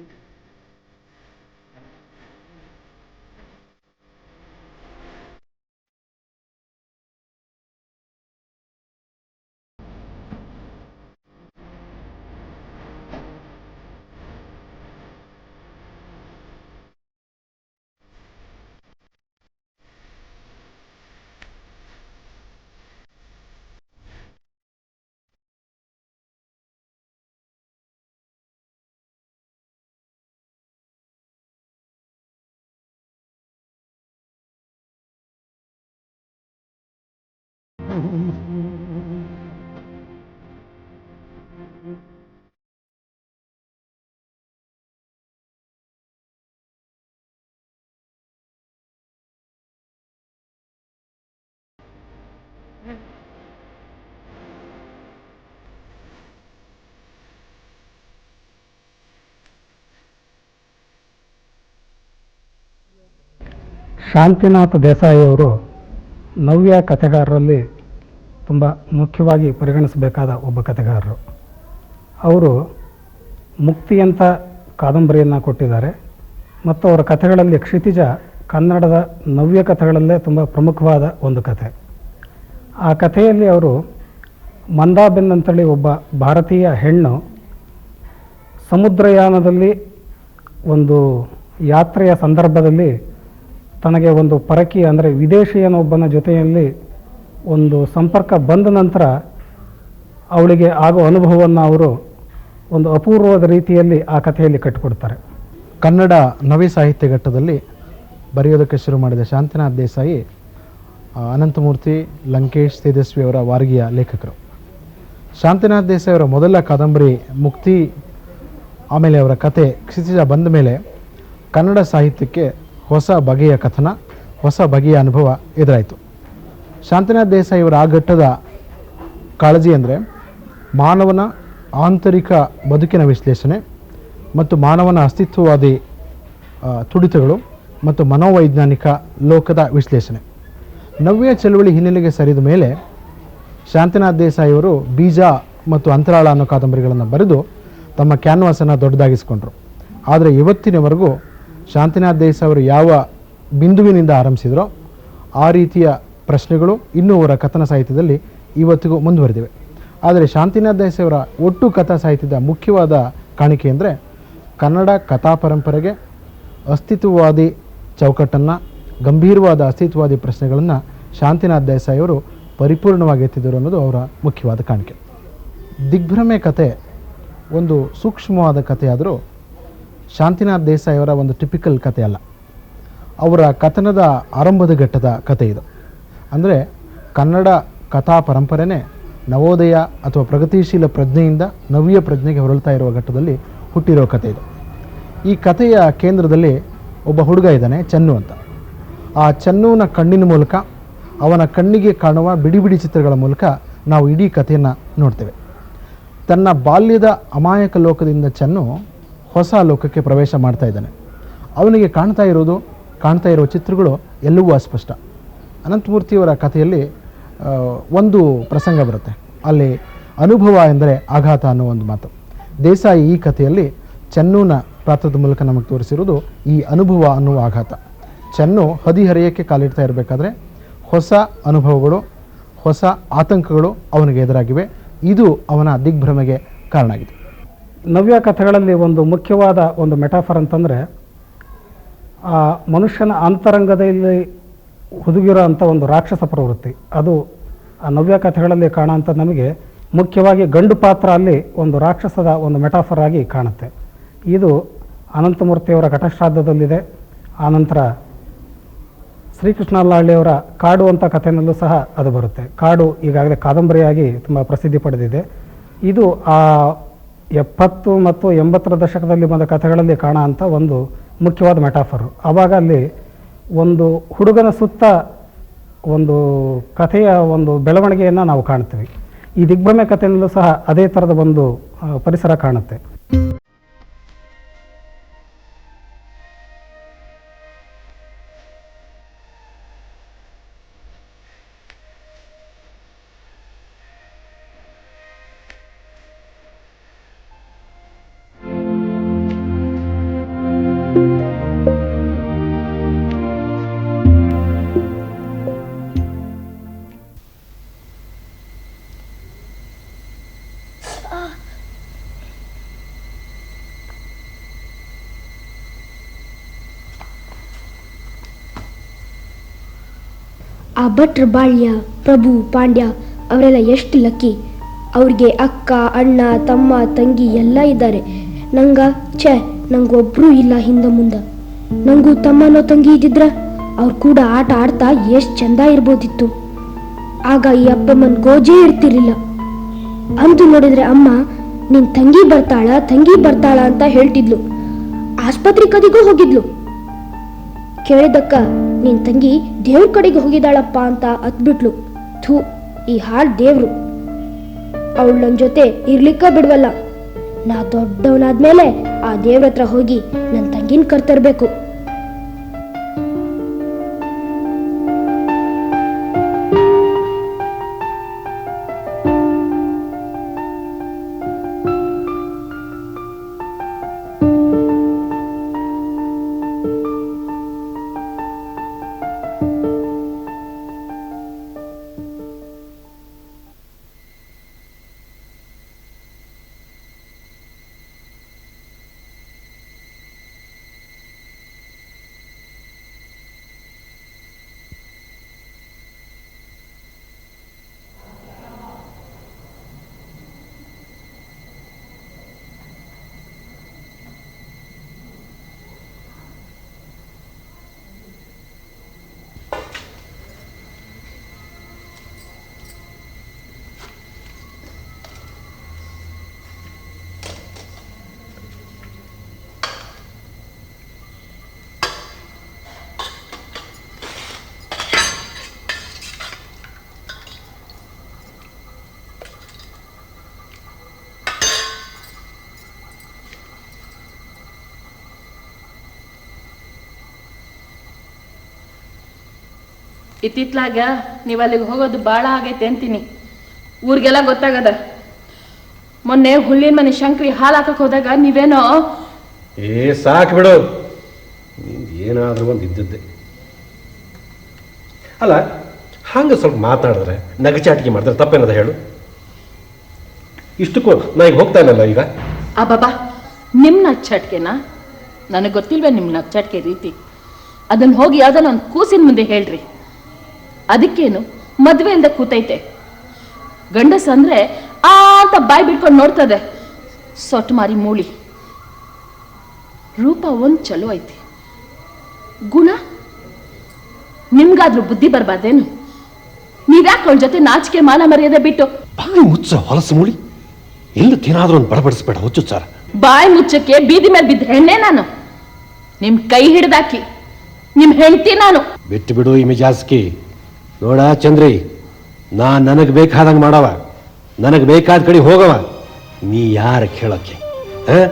think. Shantinatha Desai ಅವರು ನವ್ಯ ಕಥೆಗಾರರಲ್ಲಿ ತುಂಬ ಮುಖ್ಯವಾಗಿ ಪರಿಗಣಿಸಬೇಕಾದ ಒಬ್ಬ ಕಥೆಗಾರರು. ಅವರು ಮುಕ್ತಿ ಅಂತ ಕಾದಂಬರಿಯನ್ನು ಕೊಟ್ಟಿದ್ದಾರೆ. ಮತ್ತು ಅವರ ಕಥೆಗಳಲ್ಲಿ ಕ್ಷಿತಿಜ ಕನ್ನಡದ ನವ್ಯ ಕಥೆಗಳಲ್ಲೇ ತುಂಬ ಪ್ರಮುಖವಾದ ಒಂದು ಕಥೆ. ಆ ಕಥೆಯಲ್ಲಿ ಅವರು ಮಂದಾಬೆನ್ ಅಂತೇಳಿ ಒಬ್ಬ ಭಾರತೀಯ ಹೆಣ್ಣು ಸಮುದ್ರಯಾನದಲ್ಲಿ ಒಂದು ಯಾತ್ರೆಯ ಸಂದರ್ಭದಲ್ಲಿ ತನಗೆ ಒಂದು ಪರಕಿ ಅಂದರೆ ವಿದೇಶಿಯನೊಬ್ಬನ ಜೊತೆಯಲ್ಲಿ ಒಂದು ಸಂಪರ್ಕ ಬಂದ ನಂತರ ಅವಳಿಗೆ ಆಗೋ ಅನುಭವವನ್ನು ಅವರು ಒಂದು ಅಪೂರ್ವದ ರೀತಿಯಲ್ಲಿ ಆ ಕಥೆಯಲ್ಲಿ ಕಟ್ಟಿಕೊಡ್ತಾರೆ. ಕನ್ನಡ ನವಿ ಸಾಹಿತ್ಯ ಘಟ್ಟದಲ್ಲಿ ಬರೆಯೋದಕ್ಕೆ ಶುರು ಮಾಡಿದ ಶಾಂತಿನಾಥ್ ದೇಸಾಯಿ ಅನಂತಮೂರ್ತಿ ಲಂಕೇಶ್ ತೇಜಸ್ವಿ ಅವರ ವಾರ್ಗಿಯ ಲೇಖಕರು. ಶಾಂತಿನಾಥ್ ದೇಸಾಯಿ ಅವರ ಮೊದಲ ಕಾದಂಬರಿ ಮುಕ್ತಿ, ಆಮೇಲೆ ಅವರ ಕತೆ ಕ್ಷಿತಿಜ ಬಂದ ಮೇಲೆ ಕನ್ನಡ ಸಾಹಿತ್ಯಕ್ಕೆ ಹೊಸ ಬಗೆಯ ಕಥನ, ಹೊಸ ಬಗೆಯ ಅನುಭವ ಎದುರಾಯಿತು. ಶಾಂತಿನಾಥ್ ದೇಸಾಯಿ ಅವರ ಆ ಘಟ್ಟದ ಕಾಳಜಿ ಅಂದರೆ ಮಾನವನ ಆಂತರಿಕ ಬದುಕಿನ ವಿಶ್ಲೇಷಣೆ ಮತ್ತು ಮಾನವನ ಅಸ್ತಿತ್ವವಾದಿ ತುಡಿತಗಳು ಮತ್ತು ಮನೋವೈಜ್ಞಾನಿಕ ಲೋಕದ ವಿಶ್ಲೇಷಣೆ. ನವ್ಯ ಚಳುವಳಿ ಹಿನ್ನೆಲೆಗೆ ಸರಿದ ಮೇಲೆ ಶಾಂತಿನಾಥ್ ದೇಸಾಯಿ ಅವರು ಬೀಜ ಮತ್ತು ಅಂತರಾಳ ಅನ್ನೋ ಕಾದಂಬರಿಗಳನ್ನು ಬರೆದು ತಮ್ಮ ಕ್ಯಾನ್ವಾಸನ್ನು ದೊಡ್ಡದಾಗಿಸಿಕೊಂಡರು. ಆದರೆ ಇವತ್ತಿನವರೆಗೂ ಶಾಂತಿನಾಥ್ ದೇಸಾಯಿ ಅವರು ಯಾವ ಬಿಂದುವಿನಿಂದ ಆರಂಭಿಸಿದರೋ ಆ ರೀತಿಯ ಪ್ರಶ್ನೆಗಳು ಇನ್ನೂ ಅವರ ಕಥನ ಸಾಹಿತ್ಯದಲ್ಲಿ ಇವತ್ತಿಗೂ ಮುಂದುವರೆದಿವೆ. ಆದರೆ ಶಾಂತಿನಾಥ ಅವರ ಒಟ್ಟು ಕಥಾ ಸಾಹಿತ್ಯದ ಮುಖ್ಯವಾದ ಕಾಣಿಕೆ ಅಂದರೆ ಕನ್ನಡ ಕಥಾ ಪರಂಪರೆಗೆ ಅಸ್ತಿತ್ವವಾದಿ ಚೌಕಟ್ಟನ್ನು, ಗಂಭೀರವಾದ ಅಸ್ತಿತ್ವವಾದಿ ಪ್ರಶ್ನೆಗಳನ್ನು ಶಾಂತಿನಾಥ್ ದೇಸಾಯಿ ಅವರು ಪರಿಪೂರ್ಣವಾಗಿ ಎತ್ತಿದರು ಅನ್ನೋದು ಅವರ ಮುಖ್ಯವಾದ ಕಾಣಿಕೆ. ದಿಗ್ಭ್ರಮೆ ಕತೆ ಒಂದು ಸೂಕ್ಷ್ಮವಾದ ಕಥೆಯಾದರೂ ಶಾಂತಿನಾಥ್ ದೇಸಾಯಿ ಅವರ ಒಂದು ಟಿಪಿಕಲ್ ಕಥೆ ಅಲ್ಲ ಅವರ ಕಥನದ ಆರಂಭದ ಘಟ್ಟದ ಕಥೆ ಇದು. ಅಂದರೆ ಕನ್ನಡ ಕಥಾ ಪರಂಪರೆನೇ ನವೋದಯ ಅಥವಾ ಪ್ರಗತಿಶೀಲ ಪ್ರಜ್ಞೆಯಿಂದ ನವ್ಯ ಪ್ರಜ್ಞೆಗೆ ಹೊರಳ್ತಾ ಇರುವ ಘಟ್ಟದಲ್ಲಿ ಹುಟ್ಟಿರೋ ಕಥೆ ಇದು. ಈ ಕಥೆಯ ಕೇಂದ್ರದಲ್ಲಿ ಒಬ್ಬ ಹುಡುಗ ಇದ್ದಾನೆ, ಚನ್ನು ಅಂತ. ಆ ಚನ್ನುವಿನ ಕಣ್ಣಿನ ಮೂಲಕ, ಅವನ ಕಣ್ಣಿಗೆ ಕಾಣುವ ಬಿಡಿ ಬಿಡಿ ಚಿತ್ರಗಳ ಮೂಲಕ ನಾವು ಇಡೀ ಕಥೆಯನ್ನು ನೋಡ್ತೇವೆ. ತನ್ನ ಬಾಲ್ಯದ ಅಮಾಯಕ ಲೋಕದಿಂದ ಚನ್ನು ಹೊಸ ಲೋಕಕ್ಕೆ ಪ್ರವೇಶ ಮಾಡ್ತಾ ಇದ್ದಾನೆ. ಅವನಿಗೆ ಕಾಣ್ತಾ ಇರೋದು, ಕಾಣ್ತಾ ಇರೋ ಚಿತ್ರಗಳು ಎಲ್ಲವೂ ಅಸ್ಪಷ್ಟ. ಅನಂತಮೂರ್ತಿಯವರ ಕಥೆಯಲ್ಲಿ ಒಂದು ಪ್ರಸಂಗ ಬರುತ್ತೆ. ಅಲ್ಲಿ ಅನುಭವ ಎಂದರೆ ಆಘಾತ ಅನ್ನೋ ಒಂದು ಮಾತು. ದೇಸಾಯಿ ಈ ಕಥೆಯಲ್ಲಿ ಚೆನ್ನೂನ ಪಾತ್ರದ ಮೂಲಕ ನಮಗೆ ತೋರಿಸಿರುವುದು ಈ ಅನುಭವ ಅನ್ನುವ ಆಘಾತ. ಚೆನ್ನು ಹದಿಹರೆಯಕ್ಕೆ ಕಾಲಿಡ್ತಾ ಇರಬೇಕಾದ್ರೆ ಹೊಸ ಅನುಭವಗಳು, ಹೊಸ ಆತಂಕಗಳು ಅವನಿಗೆ ಎದುರಾಗಿವೆ. ಇದು ಅವನ ದಿಗ್ಭ್ರಮೆಗೆ ಕಾರಣ ಆಗಿದೆ. ನವ್ಯ ಕಥೆಗಳಲ್ಲಿ ಒಂದು ಮುಖ್ಯವಾದ ಒಂದು ಮೆಟಾಫರ್ ಅಂತಂದರೆ, ಆ ಮನುಷ್ಯನ ಅಂತರಂಗದಲ್ಲಿ ಹುದುಗಿರೋ ಅಂಥ ಒಂದು ರಾಕ್ಷಸ ಪ್ರವೃತ್ತಿ. ಅದು ಆ ನವ್ಯ ಕಥೆಗಳಲ್ಲಿ ಕಾಣೋಂಥ ನಮಗೆ ಮುಖ್ಯವಾಗಿ ಗಂಡು ಪಾತ್ರ ಅಲ್ಲಿ ಒಂದು ರಾಕ್ಷಸದ ಒಂದು ಮೆಟಾಫರ್ ಆಗಿ ಕಾಣುತ್ತೆ. ಇದು ಅನಂತಮೂರ್ತಿಯವರ ಘಟಶ್ರಾದ್ದದಲ್ಲಿದೆ. ಆನಂತರ ಶ್ರೀಕೃಷ್ಣ ಅಲ್ಲಾಳಿಯವರ ಕಾಡು ಅಂತ ಕಥೆಯಲ್ಲೂ ಸಹ ಅದು ಬರುತ್ತೆ. ಕಾಡು ಈಗಾಗಲೇ ಕಾದಂಬರಿಯಾಗಿ ತುಂಬ ಪ್ರಸಿದ್ಧಿ ಪಡೆದಿದೆ. ಇದು ಆ ಎಪ್ಪತ್ತು ಮತ್ತು ಎಂಬತ್ತರ ದಶಕದಲ್ಲಿ ಬಂದ ಕಥೆಗಳಲ್ಲಿ ಕಾಣೋ ಅಂಥ ಒಂದು ಮುಖ್ಯವಾದ ಮೆಟಾಫರು ಆವಾಗ ಅಲ್ಲಿ ಒಂದು ಹುಡುಗನ ಸುತ್ತ ಒಂದು ಕಥೆಯ ಒಂದು ಬೆಳವಣಿಗೆಯನ್ನು ನಾವು ಕಾಣ್ತೀವಿ. ಈ ದಿಗ್ಭ್ರಮೆ ಕಥೆಯಲ್ಲೂ ಸಹ ಅದೇ ಥರದ ಒಂದು ಪರಿಸರ ಕಾಣುತ್ತೆ. ಆ ಭಟ್ರ ಬಾಳ್ಯ, ಪ್ರಭು, ಪಾಂಡ್ಯ, ಅವರೆಲ್ಲ ಎಷ್ಟು ಲಕ್ಕಿ. ಅವ್ರಿಗೆ ಅಕ್ಕ, ಅಣ್ಣ, ತಮ್ಮ, ತಂಗಿ ಎಲ್ಲ ಇದ್ದಾರೆ. ನಂಗ, ಛೆ ನಂಗೊಬ್ರು ಇಲ್ಲ ಹಿಂದ ಮುಂದ. ನಂಗೂ ತಮ್ಮನೋ ತಂಗಿ ಇದ್ದಿದ್ರ ಅವ್ರು ಕೂಡ ಆಟ ಆಡ್ತಾ ಎಷ್ಟು ಚಂದ ಇರ್ಬೋದಿತ್ತು. ಆಗ ಈ ಅಪ್ಪಮ್ಮನ ಗೋಜೇ ಇರ್ತಿರ್ಲಿಲ್ಲ. ಅಂದು ನೋಡಿದ್ರೆ ಅಮ್ಮ, ನಿನ್ ತಂಗಿ ಬರ್ತಾಳ ತಂಗಿ ಬರ್ತಾಳ ಅಂತ ಹೇಳ್ತಿದ್ಲು. ಆಸ್ಪತ್ರೆ ಕದಿಗೂ ಹೋಗಿದ್ಲು. ಕೇಳಿದಕ್ಕ ನಿನ್ ತಂಗಿ ದೇವ್ರ ಕಡೆಗೆ ಹೋಗಿದ್ದಾಳಪ್ಪ ಅಂತ ಅತ್ಬಿಟ್ಲು ಥೂ, ಈ ಹಾಳ್ ದೇವ್ರು. ಅವಳು ನನ್ನ ಜೊತೆ ಇರ್ಲಿಕ್ಕ ಬಿಡ್ವಲ್ಲ. ನಾ ದೊಡ್ಡವನಾದ್ಮೇಲೆ ಆ ದೇವ್ರ ಹತ್ರ ಹೋಗಿ ನನ್ನ ತಂಗಿನ ಕರ್ತರ್ಬೇಕು. ಇತ್ತಿತ್ಲಾಗ ನೀವು ಅಲ್ಲಿಗೆ ಹೋಗೋದು ಭಾಳ ಆಗೈತೆ ಅಂತೀನಿ. ಊರಿಗೆಲ್ಲ ಗೊತ್ತಾಗದ. ಮೊನ್ನೆ ಹುಲ್ಲಿನ ಮನೆ ಶಂಕ್ರಿ ಹಾಲು ಹಾಕಕ್ ಹೋದಾಗ ನೀವೇನೋ ಏ ಸಾಕು ಬಿಡು. ನಿಂದು ಏನಾದರೂ ಒಂದು ಇದ್ದದ್ದೆ. ಅಲ್ಲ ಹಂಗೆ ಸ್ವಲ್ಪ ಮಾತಾಡಿದ್ರೆ ನಗಚಾಟಿಕೆ ಮಾಡಿದ್ರೆ ತಪ್ಪೇನದ ಹೇಳು? ಇಷ್ಟಕ್ಕೂ ನಾ ಈಗ ಹೋಗ್ತಾ ಇಲ್ಲಲ್ಲ ಈಗ? ಆ ಬಾಬಾ ನಿಮ್ಮ ನಗಚಾಟಿಕೆನ ನನಗೆ ಗೊತ್ತಿಲ್ವೇ ನಿಮ್ಮ ನಗಚಾಟಿಕೆ ರೀತಿ. ಅದನ್ನು ಹೋಗಿ ಯಾವ್ದಾನ ಒಂದು ಕೂಸಿನ ಮುಂದೆ ಹೇಳ್ರಿ. ಅದಕ್ಕೇನು? ಮದ್ವೆಯಿಂದ ಕೂತೈತೆ. ಗಂಡಸ ಅಂದ್ರೆ ಆ ಅಂತ ಬಾಯಿ ಬಿಟ್ಕೊಂಡು ನೋಡ್ತದೆ. ಸೊಟ್ಟು ಮಾರಿ ಮೂಳಿ. ರೂಪ ಒಂದ್ ಚಲೋ ಐತಿ. ಗುಣ? ನಿಮ್ಗಾದ್ರೂ ಬುದ್ಧಿ ಬರ್ಬಾರ್ದೇನು? ನೀವ್ಯಾಕೆ ಅವಳ ಜೊತೆ ನಾಚಿಕೆ ಮಾನ ಮರ್ಯಾದೆ ಬಿಟ್ಟು? ಬಾಯಿ ಮುಚ್ಚ ಹೊಲಸು ಮೂಳಿ. ಎಲ್ಲತ್ತೇನಾದ್ರೂ ಒಂದು ಬಡಬಡಿಸ್ಬೇಡ ಹುಚ್ಚು ಸರ್. ಬಾಯಿ ಮುಚ್ಚಕ್ಕೆ ಬೀದಿ ಮೇಲೆ ಬಿದ್ದ ಹೆಣ್ಣೆ ನಾನು. ನಿಮ್ ಕೈ ಹಿಡ್ದಾಕಿ. ನಿಮ್ ಹೆಂಡತಿ ನಾನು. ಬಿಟ್ಟು ಬಿಡು ಈ ಮಿಜಾಸ್ಕಿ ನೋಡ ಚಂದ್ರಿ ನಾ ನನಗೆ ಬೇಕಾದಂಗೆ ಮಾಡವ ನನಗೆ ಬೇಕಾದ ಕಡೆ ಹೋಗವ. ನೀ ಯಾರು ಕೇಳೋಕ್ಕೆ? ಹಾಂ?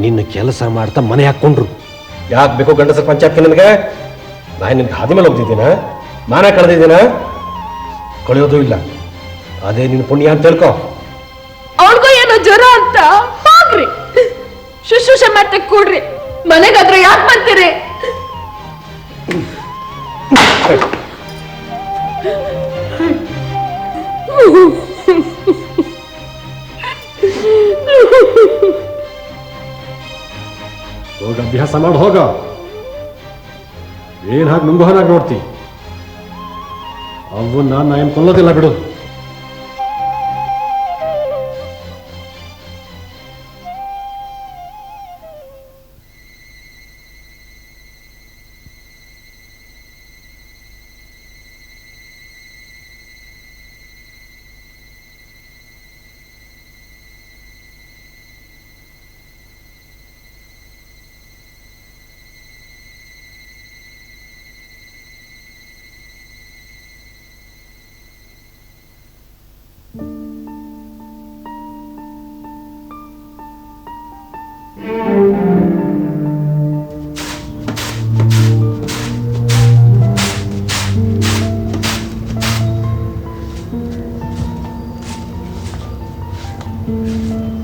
ನಿನ್ನ ಕೆಲಸ ಮಾಡ್ತಾ ಮನೆ ಹಾಕ್ಕೊಂಡ್ರು. ಯಾಕೆ ಬೇಕು ಗಂಡಸರ ಪಂಚಾಯತ್ಗೆ ನನಗೆ? ನಾನು ನಿನ್ಗೆ ಹಾದಿ ಮೇಲೆ ಹೋಗ್ತಿದ್ದೀನ? ಮಾನ ಕಳೆದಿದ್ದೀನ? ಕಳೆಯೋದು ಇಲ್ಲ. ಅದೇ ನಿನ್ನ ಪುಣ್ಯ ಅಂತ ತಿಳ್ಕೊ ಅವ್ರಿಗೂ ಏನೋ ಜ್ವರ ಅಂತ. ಹೋಗ್ರಿ. ಶುಶ್ರೂಷೆ ಮಾಡ್ತಾ ಕೂಡ್ರಿ. ಮನೆಗಾದ್ರೆ ಯಾಕೆ ಬಂತೀರಿ? ಹೋಗ ಅಭ್ಯಾಸ ಮಾಡಿ ಹೋಗ. ಏನ್ ಹಾಗೆ ನುಂಗು ಹಾಗೆ ನೋಡ್ತಿ? ಅವನ್ನ ನಾ ಏನು ಕೊಲ್ಲೋದಿಲ್ಲ ಬಿಡು. Mm-hmm.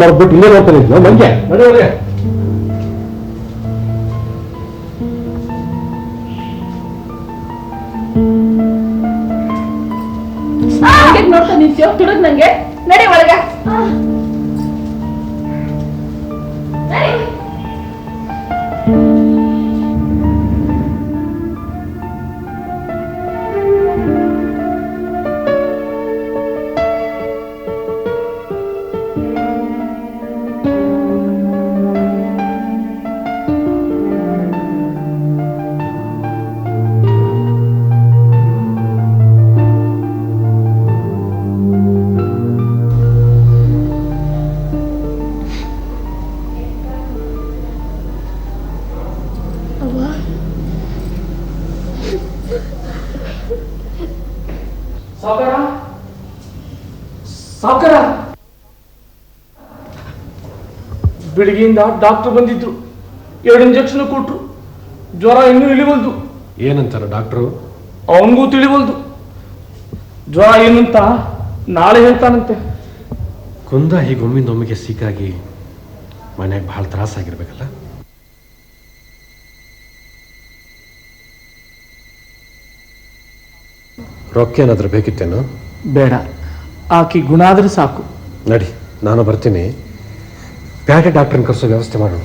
ಮಾಡ್ಬಿಟ್ಟು ಇಲ್ಲೇ ನೋಡ್ತಾನೆ ಇದ್ನು ಬೆಳಿಗ್ಗೆಯಿಂದ ಡಾಕ್ಟರ್ ಬಂದಿದ್ರು. ಎರಡು ಇಂಜೆಕ್ಷನ್ ಕೊಟ್ರು. ಜ್ವರ ಇನ್ನೂ ಇಳಿವಲ್ದು. ಏನಂತಾರ ಡಾಕ್ಟ್ರು? ಅವನಿಗೂ ತಿಳಿವಲ್ದು. ಜ್ವರ ಏನಂತ ನಾಳೆ ಹೇಳ್ತಾನಂತೆ. ಕುಂದ ಹೀಗೆ ಒಮ್ಮಿಂದ ಒಮ್ಮೆಗೆ ಸಿಕ್ಕಾಗಿ ಮನೆಗೆ ಭಾಳ ತ್ರಾಸಾಗಿರ್ಬೇಕಲ್ಲ ರೊಕ್ಕ ಏನಾದ್ರೂ ಬೇಕಿತ್ತೇನು? ಬೇಡ. ಆಕಿ ಗುಣ ಆದ್ರೆ ಸಾಕು. ನಡಿ ನಾನು ಬರ್ತೀನಿ. ಪ್ಯಾಟೆ ಡಾಕ್ಟ್ರನ್ನ ಕರೆಸೋ ವ್ಯವಸ್ಥೆ ಮಾಡೋಣ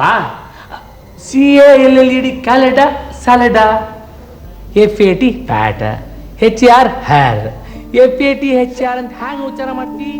ನೋಡಪ್ಪ C A L L E D called salad F A T fat H R hair F A T H R ಅಂತ ಹ್ಯಾಂಗ ಉಚ್ಚಾರ ಮಾಡ್ತಿ?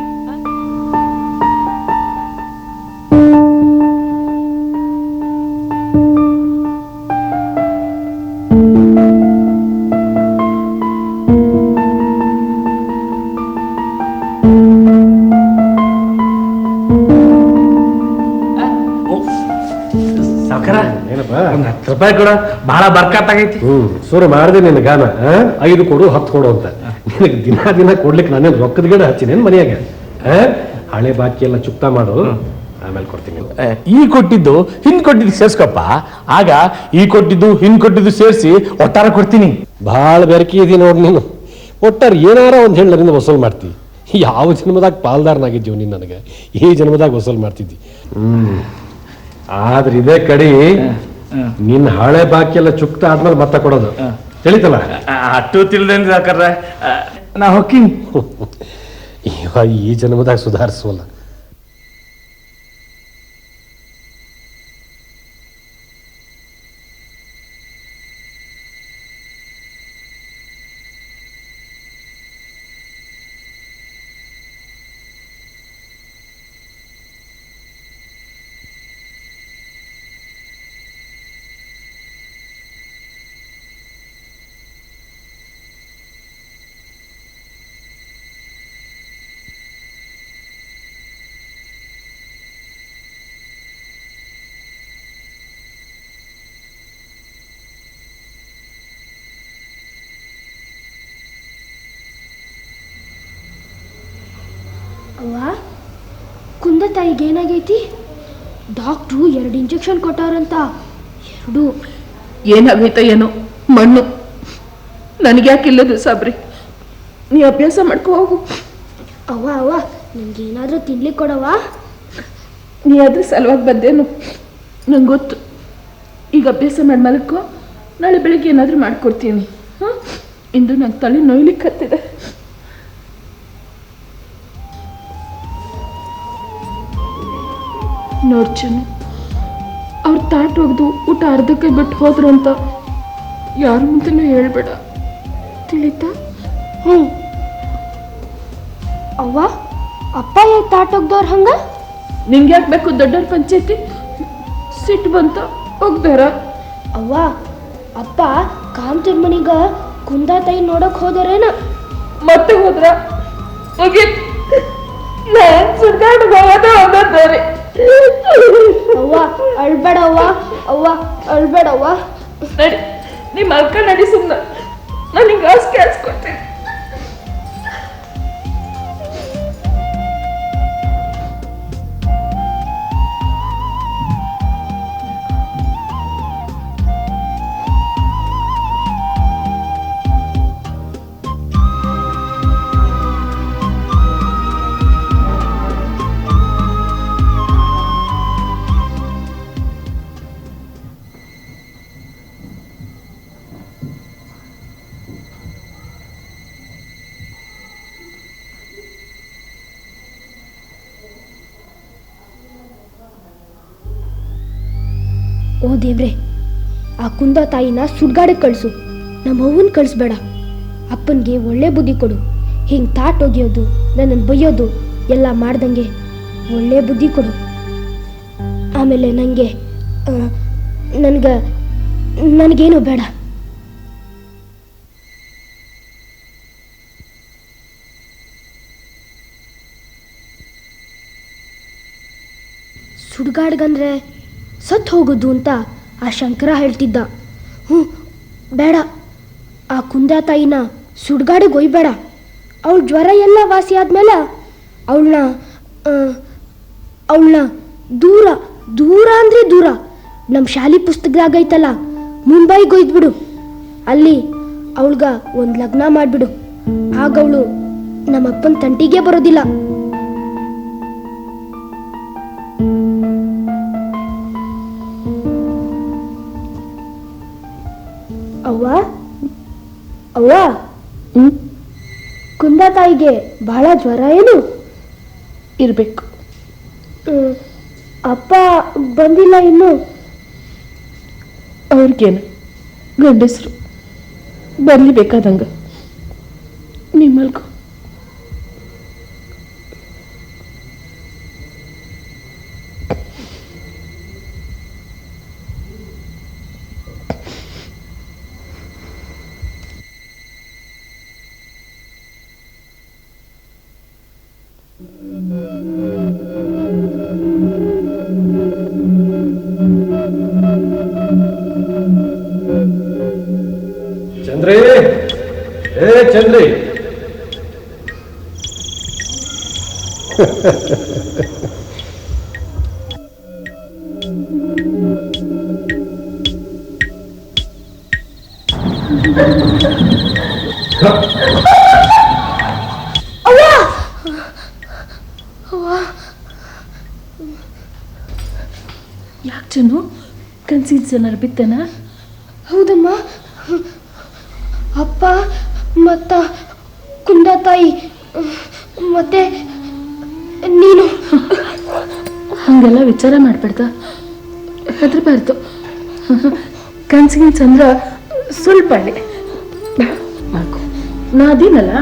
ರೂಪಾಯಿ ಕೊಡ ಬಹಳ ಬರ್ಕತ್ತಾಗೈತಿ ಹ್ಮ್ ಸುರು ಮಾಡಿದೆ ನಿನ್ನ ಗಾನ? ಐದು ಕೊಡು ಹತ್ತು ಕೊಡು ಅಂತ. ನಿನಗೆ ದಿನ ದಿನ ಕೊಡ್ಲಿಕ್ಕೆ ನಾನೇನು ರೊಕ್ಕದ ಗಿಡ ಹಚ್ಚಿನೇನು ಮನೆಯಾಗ? ಹಳೆ ಬಾಕಿ ಎಲ್ಲ ಚುಕ್ತಾ ಮಾಡು. ಆಮೇಲೆ ಕೊಡ್ತೀನಿ ಈ ಕೊಟ್ಟಿದ್ದು ಹಿಂದ್ ಕೊಟ್ಟಿದ್ದು ಸೇರ್ಸ್ಕೊಪ್ಪ. ಆಗ ಈ ಕೊಟ್ಟಿದ್ದು ಹಿಂದ್ ಕೊಟ್ಟಿದ್ದು ಸೇರಿಸಿ ಒಟ್ಟಾರ ಕೊಡ್ತೀನಿ. ಭಾಳ ಬೆರಕಿ ಇದೀನಿ ನೋಡಿ ನೀನು. ಒಟ್ಟಾರೆ ಏನಾರ ಒಂದು ಹೆಣ್ಣರಿಂದ ವಸೂಲ್ ಮಾಡ್ತಿ. ಯಾವ ಜನ್ಮದಾಗ ಪಾಲ್ದಾರನಾಗಿದ್ದೀವಿ ನೀನು ನನಗೆ? ಈ ಜನ್ಮದಾಗ ವಸೂಲ್ ಮಾಡ್ತಿದ್ದಿ. ಹ್ಮ್. ಆದ್ರೆ ಇದೇ ಕಡಿ ನಿನ್ನ ಹಳೆ ಬಾಕಿ ಎಲ್ಲ ಚುಕ್ತ ಆದ್ಮೇಲೆ ಮತ್ತೆ ಕೊಡೋದು. ತಿಳಿತಲ್ಲ? ಅಟ್ಟು ತಿಳಿದೇನು ಸಾಕಾರ ನಾ ಹೊಕ್ಕಿನಿ. ಇವ ಈ ಜನ್ಮದಾಗ ಸುಧಾರಿಸುವಲ್ಲ ಅವ್ವ ಕುಂದ ತಾಯಿಗೆ ಏನಾಗೈತಿ? ಡಾಕ್ಟ್ರು ಎರಡು ಇಂಜೆಕ್ಷನ್ ಕೊಟ್ಟಾರಂತ. ಎರಡು. ಏನಾಗೈತ ಏನೋ ಮಣ್ಣು. ನನಗ್ಯಾಕಿಲ್ಲದು ಸಾಬ್ರಿ. ನೀ ಅಭ್ಯಾಸ ಮಾಡ್ಕೋ ಹೋಗು. ಅವ್ವ ಅವ್ವ ನಿಮ್ಗೆ ಏನಾದರೂ ತಿನ್ಲಿಕ್ಕೆ ಕೊಡವ ನೀ ಅದ್ರ ಸಲುವಾಗಿ ಬಂದೇನು? ನಂಗೆ ಗೊತ್ತು. ಈಗ ಅಭ್ಯಾಸ ಮಾಡಿ ಮಲಕ್ಕೋ ನಾಳೆ ಬೆಳಿಗ್ಗೆ ಏನಾದರೂ ಮಾಡ್ಕೊಡ್ತೀನಿ. ಹಾಂ? ಇಂದು ನನ್ನ ತಲೆ ನೋಯ್ಲಿಕ್ಕೆ ಹತ್ತಿದೆ. ನೋಡ್ ಚೆನ್ನು ಅವ್ರ ತಾಟ್ ಒಗ್ದು ಊಟ ಅರ್ಧಕ್ಕೆ ಬಿಟ್ಟು ಹೋದ್ರು ಅಂತ ಯಾರ ಮುಂದೆನೂ ಹೇಳ್ಬೇಡ. ತಿಳಿತಾ? ಹ್ಞೂ. ಅವ್ವ ಅಪ್ಪ ಯಾಕೆ ತಾಟೊಗ್ದವ್ರು ಹಂಗ? ನಿಂಗೆ ಯಾಕೆ ಬೇಕು ದೊಡ್ಡವ್ರ ಪಂಚಾಯತಿ? ಸಿಟ್ಟು ಬಂತ ಒಗ್ದಾರ? ಅವ್ವ ಅಪ್ಪ ಕಾಂತರ್ ಮನಿಗ ಕುಂದಾ ತಾಯಿ ನೋಡಕ್ ಹೋದರೇನ? ಮತ್ತೆ ಹೋದ್ರ? ಹೋಗಿ. ನಾನ್ ಸುಡ್ಗಾಡ್ ಹೋಗೋದ ಒಂದೊಂದರೆ ಅವ್ವ ಅಳ್ಬೇಡವ್ವ ಅವ್ವ ಅಳ್ಬೇಡವ್ವ. ನಡಿ ನಿಮ್ಮ ಅಕ್ಕ ನಡಿ ಸುಮ್ಮನೆ ನಾನು ಅಷ್ಟು ಆಸ್ ಕೇಳಿಸ್ಕೊತೀನಿ ಓ ದೇವ್ರೆ, ಆ ಕುಂದ ತಾಯಿನ ಸುಡ್ಗಾಡಕ್ಕೆ ಕಳಿಸು. ನಮ್ಮ ಅವ್ವನ ಕಳಿಸ್ಬೇಡ. ಅಪ್ಪನಿಗೆ ಒಳ್ಳೆ ಬುದ್ಧಿ ಕೊಡು. ಹಿಂಗೆ ತಾಟ್ ಒಗೆಯೋದು ನನ್ನನ್ನು ಬೈಯೋದು, ಎಲ್ಲ ಮಾಡ್ದಂಗೆ ಒಳ್ಳೆ ಬುದ್ಧಿ ಕೊಡು. ಆಮೇಲೆ ನನಗೆ ನನಗೆ, ನನಗೇನು ಬೇಡ. ಸುಡ್ಗಾಡ್ಗಂದ್ರೆ ಸತ್ತು ಹೋಗೋದು ಅಂತ ಆ ಶಂಕರ ಹೇಳ್ತಿದ್ದ. ಹ್ಞೂ, ಬೇಡ. ಆ ಕುಂದ ತಾಯಿನ ಸುಡ್ಗಾಡಿಗೆ ಒಯ್ಬೇಡ. ಅವಳ ಜ್ವರ ಎಲ್ಲ ವಾಸಿ ಆದ್ಮೇಲೆ ಅವಳನ್ನ ಅವಳನ್ನ ದೂರ ದೂರ ಅಂದರೆ ದೂರ. ನಮ್ಮ ಶಾಲೆ ಪುಸ್ತಕದಾಗ ಐತಲ್ಲ, ಮುಂಬೈಗೆ ಒಯ್ದ್ಬಿಡು. ಅಲ್ಲಿ ಅವಳ್ಗ ಒಂದು ಲಗ್ನ ಮಾಡಿಬಿಡು. ಆಗ ಅವಳು ನಮ್ಮಪ್ಪನ ತಂಟಿಗೆ ಬರೋದಿಲ್ಲ. ಅವ್ವ? ಕುಂದ ತಾಯಿಗೆ ಬಹಳ ಜ್ವರ ಏನು? ಇರಬೇಕು. ಅಪ್ಪ ಬಂದಿಲ್ಲ ಇನ್ನು? ಅವ್ರಿಗೇನು? ಗಂಡಸರು. ಬರಲಿ ಬೇಕಾದಂಗ ನಿಮ್ಮಲ್ಗೂ. ಯಾಕೆ ಜನು ಕನ್ಸಿದ ಜನರು ಬಿತ್ತನ? ಹೌದಮ್ಮ. ಅಪ್ಪ ಮತ್ತ ಕುಂದ ತಾಯಿ ಮತ್ತೆ ನೀನು? ಹಂಗೆಲ್ಲ ವಿಚಾರ ಮಾಡಬೇಡ್ದ ಹೆದರಬಾರ್ದು ಕನ್ಸಿಗಿನ ಚಂದ್ರ ಸ್ವಲ್ಪ ಮಾಡ್ಕೊ ನಾ ಅದೀನಲ್ಲ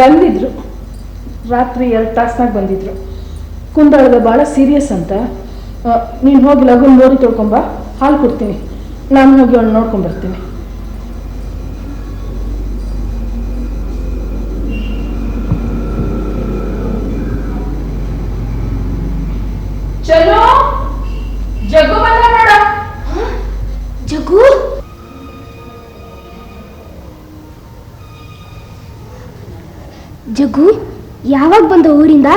ಬಂದಿದ್ರು. ರಾತ್ರಿ ಎರಡು ತಾಸ್ನಾಗ ಬಂದಿದ್ರು. ಕುಂದಾಳದ ಭಾಳ ಸೀರಿಯಸ್ ಅಂತ ನೀನು ಹೋಗಿ ಲಗುನ್ ಮೋರಿ ತೊಳ್ಕೊಂಬ ಹಾಲು ಕೊಡ್ತೀನಿ. ನಾನು ಹೋಗಿ ಅವಳು ನೋಡ್ಕೊಂಬರ್ತೀನಿ ಚಲೋ, ಜಗ್ಗು ಬಂದ ನೋಡ. ಜಗು ಜಗು ಯಾವಾಗ ಬಂದ ಊರಿಂದ?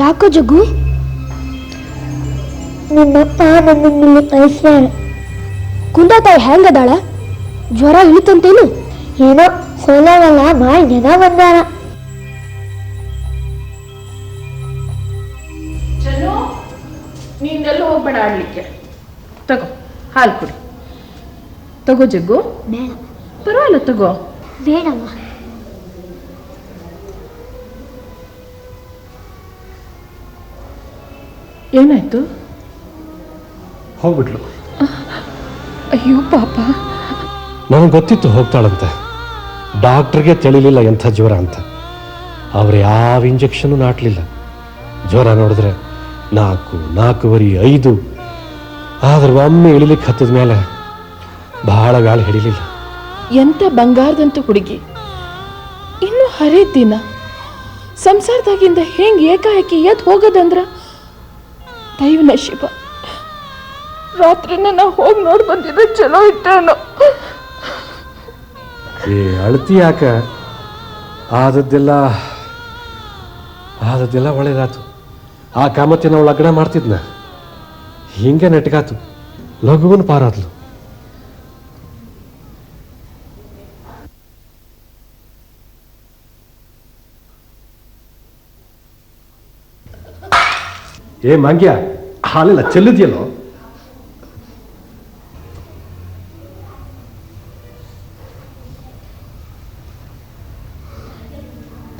ಯಾಕೋ ಜಗ್ಗು? ನಿನ್ನಪ್ಪ ನನ್ನಲ್ಲಿ ಇಲ್ಲಿ ಕಳಿಸ್ಯಾರ ಕುಂದ ತಾಯಿ ಹೆಂಗದಾಳ? ಜ್ವರ ಇಳಿತಂತೇನು? ಏನೋ ಸೋಲವಲ್ಲ ಭಾಳ ಜನ ಬಂದಾರ ಚಲೋ ನೀನೆಲ್ಲೂ ಹೋಗ್ಬೇಡ ಆಡ್ಲಿಕ್ಕೆ. ತಗೋ ಹಾಲು ಕುಡಿ. ತಗೋ ಜಗ್ಗು. ಬೇಡ. ಪರವಾಗಿಲ್ಲ ತಗೋ. ಬೇಡಮ್ಮ. ಏನಾಯ್ತು? ಹೋಗ್ಬಿಟ್ಲು. ಅಯ್ಯೋ ಪಾಪ. ನನಗೆ ಗೊತ್ತಿತ್ತು ಹೋಗ್ತಾಳಂತೆ. ಡಾಕ್ಟ್ರಿಗೆ ತಿಳಿಲಿಲ್ಲ ಎಂಥ ಜ್ವರ ಅಂತ. ಅವ್ರು ಯಾವ ಇಂಜೆಕ್ಷನ್ನು ನಾಟಲಿಲ್ಲ. ಜ್ವರ ನೋಡಿದ್ರೆ ನಾಲ್ಕು ನಾಲ್ಕುವರಿ ಐದು. ಆದ್ರೆ ಒಮ್ಮೆ ಇಳಿಲಿಕ್ಕೆ ಹತ್ತಿದ ಮೇಲೆ ಬಹಳ ಗಾಳಿ ಹಿಡಿಲಿಲ್ಲ. ಎಂತ ಬಂಗಾರದಂತ ಹುಡುಗಿ. ಇನ್ನು ಹರಿದ ದಿನ. ಸಂಸಾರದಾಗಿಂದ ಹೆಂಗ್ ಏಕಾಏಕಿ ಎದ್ದು ಹೋಗದಂದ್ರ? ದೈವನ ಶಿವ. ರಾತ್ರಿನ ನಾ ಹೋಗಿ ನೋಡಿ ಬಂದಿದ್ದ ಚಲೋ ಇಟ್ಟೇನೋ ಏ, ಅಳತಿ ಯಾಕ? ಆದದ್ದೆಲ್ಲ ಆದದ್ದೆಲ್ಲ ಒಳ್ಳೇದಾತು. ಆ ಕಾಮತಿನ ಅವಳು ಲಗ್ನ ಮಾಡ್ತಿದ್ನ. ಹಿಂಗೆ ನೆಟ್ಗಾತು. ಲಘುವನ್ ಪಾರಾದ್ಲು. ಏ ಮಂಗ್ಯ ಹಾಲೆಲ್ಲ ಚೆಲ್ಲಿದ್ಯಲ್ಲೋ?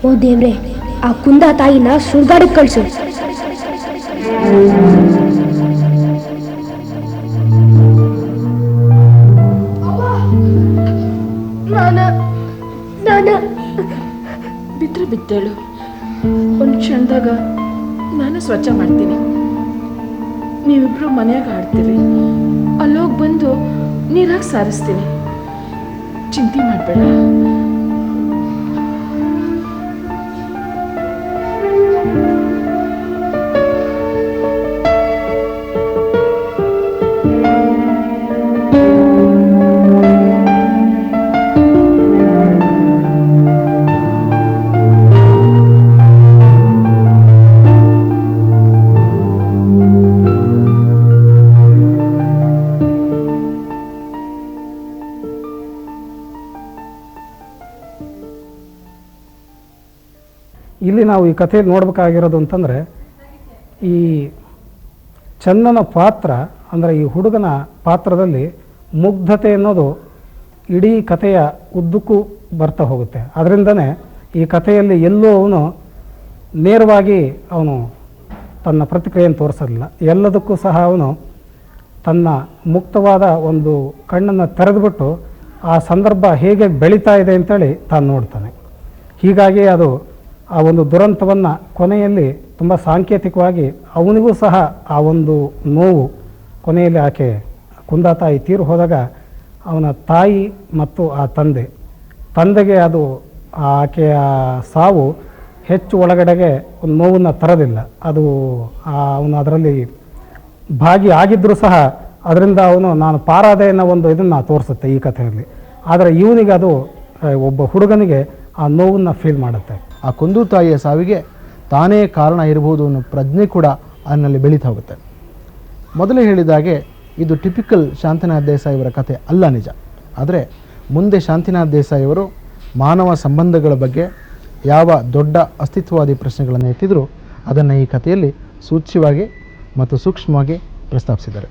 ಓ ದೇವ್ರೆ ಆ ಕುಂದ ತಾಯಿನ ಸುಳ್ಗಾಡಕ್ಕೆ ಕಳ್ಸು. ನಾನ ನಾನ. ಬಿದ್ರೆ ಬಿದ್ದೇಳು ಒಂದು ಕ್ಷಣದಾಗ ನಾನು ಸ್ವಚ್ಛ ಮಾಡ್ತೀನಿ. ನೀವಿಬ್ರು ಮನೆಯಾಗ ಆಡ್ತೀರಿ. ಅಲ್ಲೋಗಿ ಬಂದು ನೀರಾಗಿ ಸಾರಿಸ್ತೀನಿ. ಚಿಂತೆ ಮಾಡಬೇಡ. ನಾವು ಈ ಕಥೆಯಲ್ಲಿ ನೋಡಬೇಕಾಗಿರೋದು ಅಂತಂದರೆ, ಈ ಚಂದನ ಪಾತ್ರ, ಅಂದರೆ ಈ ಹುಡುಗನ ಪಾತ್ರದಲ್ಲಿ ಮುಗ್ಧತೆ ಅನ್ನೋದು ಇಡೀ ಕಥೆಯ ಉದ್ದಕ್ಕೂ ಬರ್ತಾ ಹೋಗುತ್ತೆ. ಅದರಿಂದನೇ ಈ ಕಥೆಯಲ್ಲಿ ಎಲ್ಲೂ ಅವನು ನೇರವಾಗಿ ಅವನು ತನ್ನ ಪ್ರತಿಕ್ರಿಯೆಯನ್ನು ತೋರಿಸೋದಿಲ್ಲ ಎಲ್ಲದಕ್ಕೂ ಸಹ ಅವನು ತನ್ನ ಮುಕ್ತವಾದ ಒಂದು ಕಣ್ಣನ್ನು ತೆರೆದುಬಿಟ್ಟು ಆ ಸಂದರ್ಭ ಹೇಗೆ ಬೆಳೀತಾ ಇದೆ ಅಂತೇಳಿ ತಾನು ನೋಡ್ತಾನೆ. ಹೀಗಾಗಿ ಅದು ಆ ಒಂದು ದುರಂತವನ್ನು ಕೊನೆಯಲ್ಲಿ ತುಂಬ ಸಾಂಕೇತಿಕವಾಗಿ ಅವನಿಗೂ ಸಹ ಆ ಒಂದು ನೋವು ಕೊನೆಯಲ್ಲಿ ಆಕೆ ಕುಂದ ತಾಯಿ ತೀರು ಹೋದಾಗ ಅವನ ತಾಯಿ ಮತ್ತು ಆ ತಂದೆ. ತಂದೆಗೆ ಅದು ಆಕೆಯ ಸಾವು ಹೆಚ್ಚು ಒಳಗಡೆಗೆ ಒಂದು ನೋವನ್ನು ತರೋದಿಲ್ಲ. ಅದು ಅವನು ಅದರಲ್ಲಿ ಭಾಗಿ ಆಗಿದ್ದರೂ ಸಹ ಅದರಿಂದ ಅವನು ನಾನು ಪಾರಾದೆ ಅನ್ನೋ ಒಂದು ಇದನ್ನು ತೋರಿಸುತ್ತೆ ಈ ಕಥೆಯಲ್ಲಿ. ಆದರೆ ಇವನಿಗೆ ಅದು ಒಬ್ಬ ಹುಡುಗನಿಗೆ ಆ ನೋವನ್ನು ಫೀಲ್ ಮಾಡುತ್ತೆ. ಆ ಕುಂದು ತಾಯಿಯ ಸಾವಿಗೆ ತಾನೇ ಕಾರಣ ಇರಬಹುದು ಅನ್ನೋ ಪ್ರಜ್ಞೆ ಕೂಡ ಅದನ್ನಲ್ಲಿ ಬೆಳೀತಾ ಹೋಗುತ್ತೆ. ಮೊದಲೇ ಹೇಳಿದಾಗೆ ಇದು ಟಿಪಿಕಲ್ ಶಾಂತಿನಾಥ್ ದೇಸಾಯಿ ಅವರ ಕಥೆ ಅಲ್ಲ ನಿಜ. ಆದರೆ ಮುಂದೆ ಶಾಂತಿನಾಥ್ ದೇಸಾಯಿಯವರು ಮಾನವ ಸಂಬಂಧಗಳ ಬಗ್ಗೆ ಯಾವ ದೊಡ್ಡ ಅಸ್ತಿತ್ವವಾದಿ ಪ್ರಶ್ನೆಗಳನ್ನು ಎತ್ತಿದ್ರು ಅದನ್ನು ಈ ಕಥೆಯಲ್ಲಿ ಸೂಚ್ಯವಾಗಿ ಮತ್ತು ಸೂಕ್ಷ್ಮವಾಗಿ ಪ್ರಸ್ತಾಪಿಸಿದ್ದಾರೆ.